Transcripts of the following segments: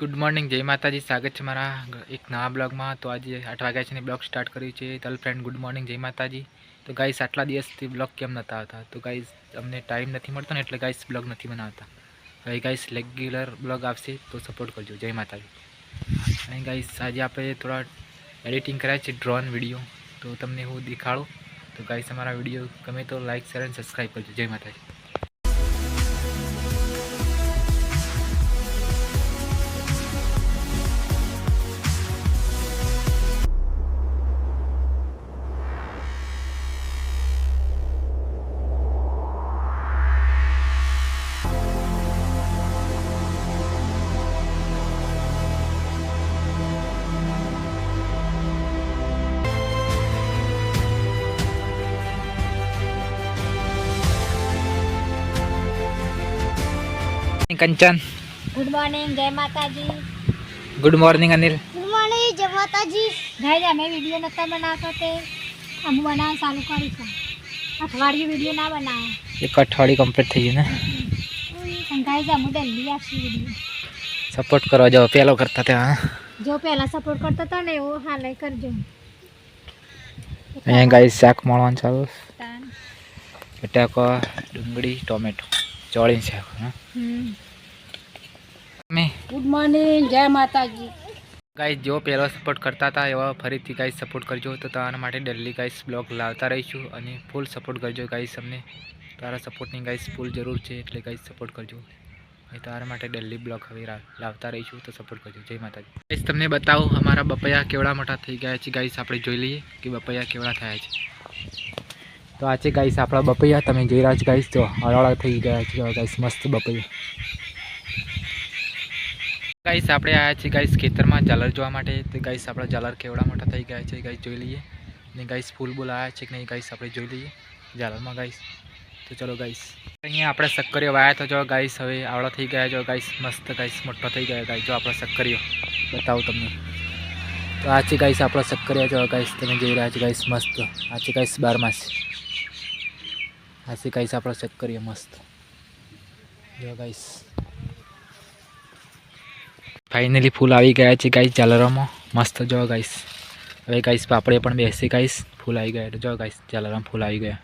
Good morning, જય માતાજી. સ્વાગત છે મારા એક નવા બ્લોગમાં. તો આજે આઠ વાગ્યા છે ને બ્લોગ સ્ટાર્ટ કર્યું છે. તલ ફ્રેન્ડ ગુડ મોર્નિંગ, જય માતાજી. તો ગાઈસ આટલા દિવસથી બ્લોગ કેમ નહોતા આવતા? તો ગાઈસ અમને ટાઈમ નથી મળતો ને એટલે ગાઈસ બ્લોગ નથી બનાવતા. હવે ગાઈસ રેગ્યુલર બ્લોગ આવશે તો સપોર્ટ કરજો. જય માતાજી. અને ગાઈસ આજે આપણે થોડા એડિટિંગ કરાય છે ડ્રોન વીડિયો તો તમને હું દેખાડું. તો ગાઈસ અમારા વીડિયો ગમે તો લાઇક શેર અને સબસ્ક્રાઈબ કરજો. જય માતાજી. કંચન ગુડ મોર્નિંગ જય Mataji good morning Anil good morning જય માતાજી ગાઈસ અમે વીડિયો નતા બનાવતો તે. અમે બનાવ ચાલુ કરીશું અઠવાડિયું વીડિયો ના બનાવે. એક અઠવાડિયું કમ્પ્લીટ થઈ ગયું ને? ગાઈસ અમે ડલ્લી આપશું વીડિયો સપોર્ટ કરવા જાઓ પહેલો કરતા ત્યાં જો પહેલા સપોર્ટ કરતા હતા ને એવો હાલે કરજો. અહીંયા ગાઈ શાક મળવાનું ચાલુ. બટાકો ડુંગળી ટોમેટો. ચોળી શાક હા? ગુડ મોર્નિંગ જય માતાજી. ગાઈસ જો પહેલો સપોર્ટ કરતા હતા, એવા ફરીથી ગાઈસ સપોર્ટ કરજો. તો તમારા માટે ડેલી ગાઈસ બ્લોગ લાવતા રહીશું અને ફૂલ સપોર્ટ કરજો ગાઈસ અમને. તારા સપોર્ટની ગાઈસ ફૂલ જરૂર છે, એટલે ગાઈસ સપોર્ટ કરજો. અને તમારા માટે ડેલી બ્લોગ હવે લાવતા રહીશું, તો સપોર્ટ કરજો. જય માતાજી. ગાઈઝ તમને બતાવું, અમારા બપૈયા કેવડા મોટા થઈ ગયા છે ગાઈસ આપણે જોઈ લઈએ કે બપૈયા કેવડા થયા છે. તો આ છે ગાઈસ આપણા બપૈયા, તમે જોઈ રહ્યા છો ગાઈસ જો હળવળા થઈ ગયા છે ગાઈસ મસ્ત બપૈયા. ગાઈસ, આપણે આવ્યા છીએ ગાઈસ ખેતરમાં ઝાલર જોવા માટે. તો ગાઈસ, આપણા ઝાલર કેવડા મોટા થઈ ગયા છે, ગાઈસ જોઈ લઈએ. ને ગાઈસ, ફૂલ બોલ આવ્યા છે કે નહીં, ગાઈસ આપણે જોઈ લઈએ ઝાલરમાં, ગાઈસ. તો ચલો ગાઈસ. અહીંયા આપણે સક્કરીઓ વાયા તો જો ગાઈસ, હવે આવડા થઈ ગયા, જો ગાઈસ મસ્ત, ગાઈસ મોટો થઈ ગયા, ગાઈસ, જો આપણા સક્કરીઓ. બતાવું તમને. તો આ છે ગાઈસ આપણા સક્કરિયા જો ગાઈસ તમે જોઈ રહ્યા છો, ગાઈસ મસ્ત. આ છે ગાઈસ બારમાસ. આ છે ગાઈસ આપણા સક્કરીઓ મસ્ત. જો ગાઈસ. ફાઇનલી ફૂલ આવી ગયા છે ગાઈસ જાલારામાં. મસ્ત, જો ગાઈસ હવે ગાઈસ પાપડી પણ બેસી ગાઈસ ફૂલ આવી ગયા તો જો ગાઈસ ઝાલરમાં ફૂલ આવી ગયા.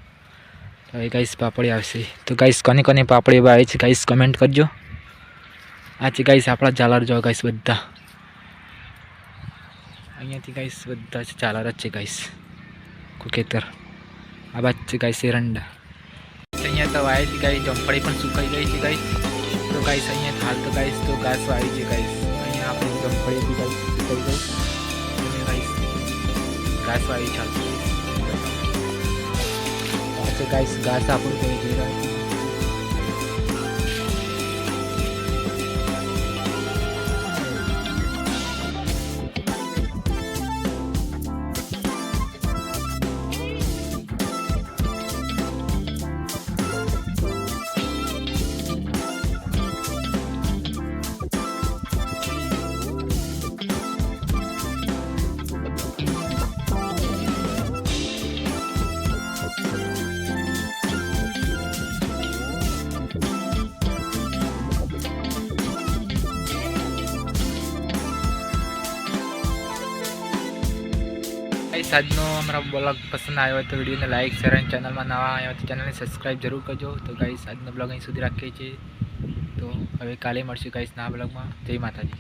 હવે ગાઈસ પાપડી આવશે. તો ગાઈસ કોની કોની પાપડી આવે છે ગાઈસ કમેન્ટ કરજો. આ છે ગાઈસ આપણા ઝાલર, જો ગાઈસ બધા. અહીંયાથી ગાઈસ બધા જ ઝાલર જ છે ગાઈસ કુકેતર. આ બાદ છે ગાઈસ એરંડા. અહીંયા તો આવી છે ગાઈસ જમફળી પણ સુકાઈ ગઈ છે ગાઈસ તો ગાઈસ અહીંયા હાલ તો ગાઈસ તો ઘાસ આવી છે ગાઈસ બી ગાઈસ સુકાઈ ગઈ અને ગાઈસ ઘાસ વાવી ચાલતું છે ગાઈસ ઘાસ આપણું કોઈ જોઈ રહ્યા છે. ગાઈસ આજનો અમારા બ્લોગ પસંદ આવ્યો હોય તો વિડીયોને લાઈક શેર અને ચેનલમાં નવા આવ્યા તો ચેનલને સબસ્ક્રાઈબ જરૂર કરજો. તો ગાઈસ આજનો બ્લોગ અહીં સુધી રાખીએ છીએ. તો હવે કાલે મળશું ગાઈસ નવા બ્લોગમાં જય માતાજી.